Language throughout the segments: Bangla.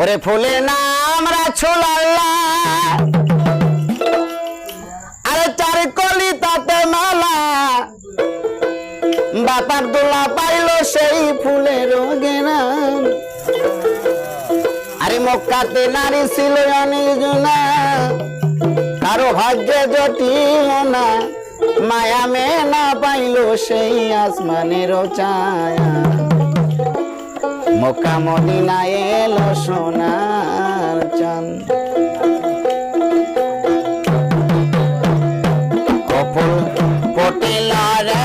ওরে ফুলে নাম রাছোলাল্লা আরে চার কলি তাতে মালা। বাতার দোলা পাইলো সেই ফুলের গেরাম। আরে মক্কাতে নারী ছিল অনেক জোনা কারও ভাগ্যে জটি না। মায়া মে না পাইলো সেই আসমানের ছায়া। মক্কা মদিনা এলো সোনার চান কপল পটেলারা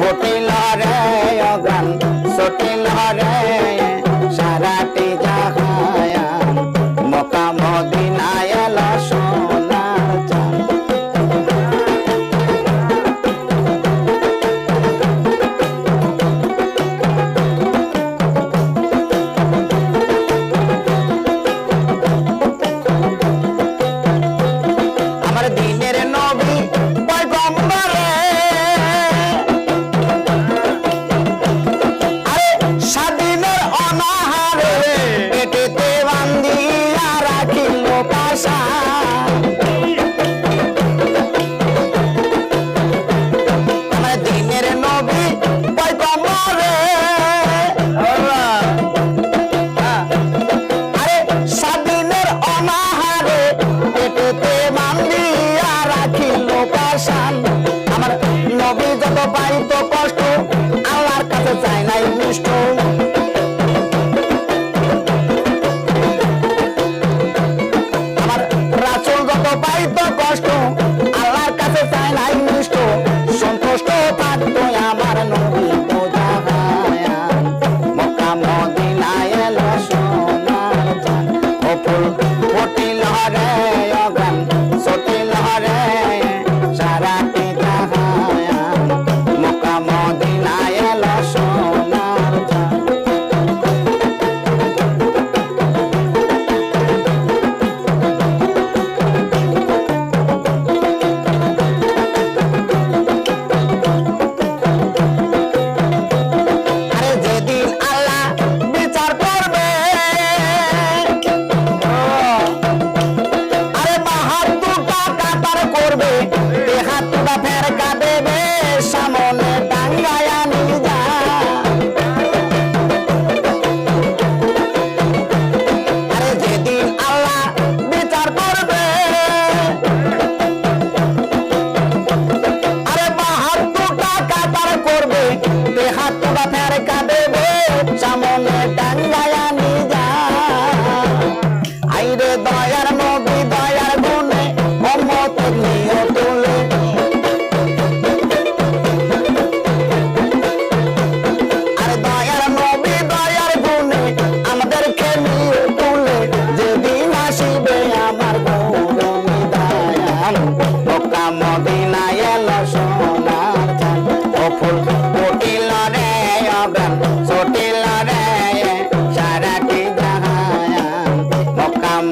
ঘটিলা রে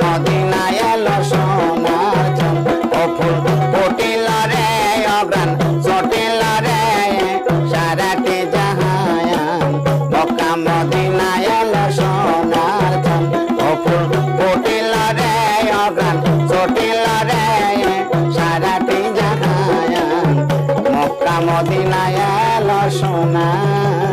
মদিনায় এলো সোনার চাঁদ ও ফুল ফুটিল রে অগান ছুটিল রে, সারাটি জাহায়ান। মক্কা মদিনায় এলো সোনার চাঁদ ও ফুল ফুটিল রে অগান ছুটিল রে, সারাটি জাহায়ান। মক্কা মদিনায় এলো সোনার